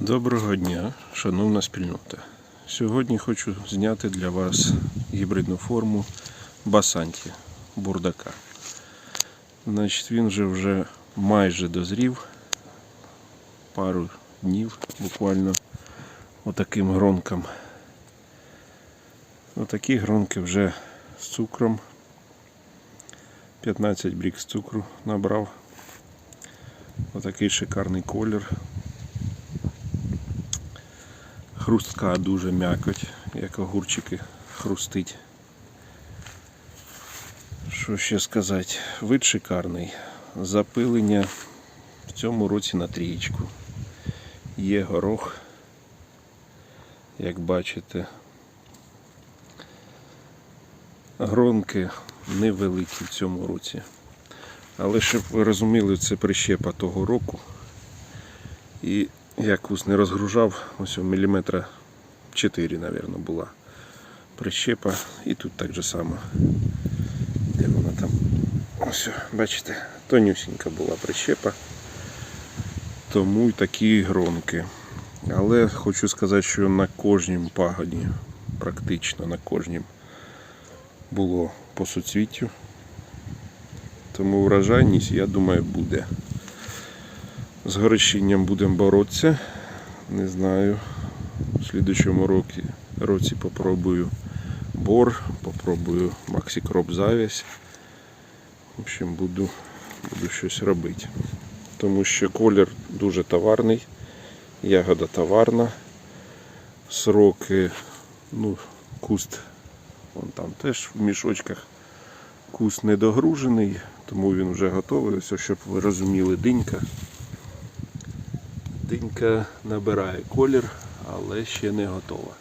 Доброго дня, шановна спільнота. Сьогодні хочу зняти для вас гібридну форму Басанті бурдака. Значить, він вже вже майже дозрів. Пару днів буквально отаким гронкам. Отакі гронки вже з цукром. 15 брік з цукру набрав. Отакий шикарний колір. Хрустка дуже м'якоть, як огурчики хрустить. Що ще сказати? Вид шикарний. Запилення в цьому році на трієчку. Є горох, як бачите. Гронки невеликі в цьому році. Але щоб ви розуміли, це прищепа того року. І я кус не розгружав, ось міліметра 4, мабуть, була прищепа. І тут так же само. Де вона там? Ось, бачите, тонюсінька була прищепа. Тому й такі гронки. Але хочу сказати, що на кожнім пагоні, практично на кожнім було по суцвіттю. Тому врожайність, я думаю, буде. З горещинням будемо боротися. Не знаю. В слідчому році, році попробую бор, попробую максикроп завязь. В общем, буду, буду щось робити. Тому що колір дуже товарний, ягода товарна, сроки, ну, куст, вон там теж в мішочках. Куст недогружений, тому він вже готовий. Ось, щоб ви розуміли, динька. Динька набирає колір, але ще не готова.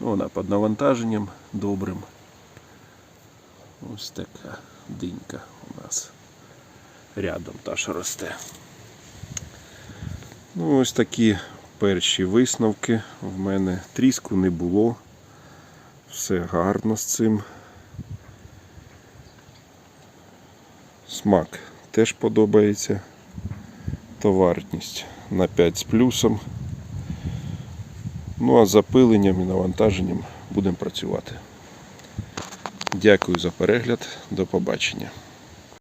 Ну, Вона під навантаженням добрим. Ось така динька у нас рядом та що росте. Ну, ось такі перші висновки. В мене тріску не було. Все гарно з цим. Смак теж подобається. Товарність на 5 з плюсом. Ну а з запиленням і навантаженням будемо працювати. Дякую за перегляд. До побачення.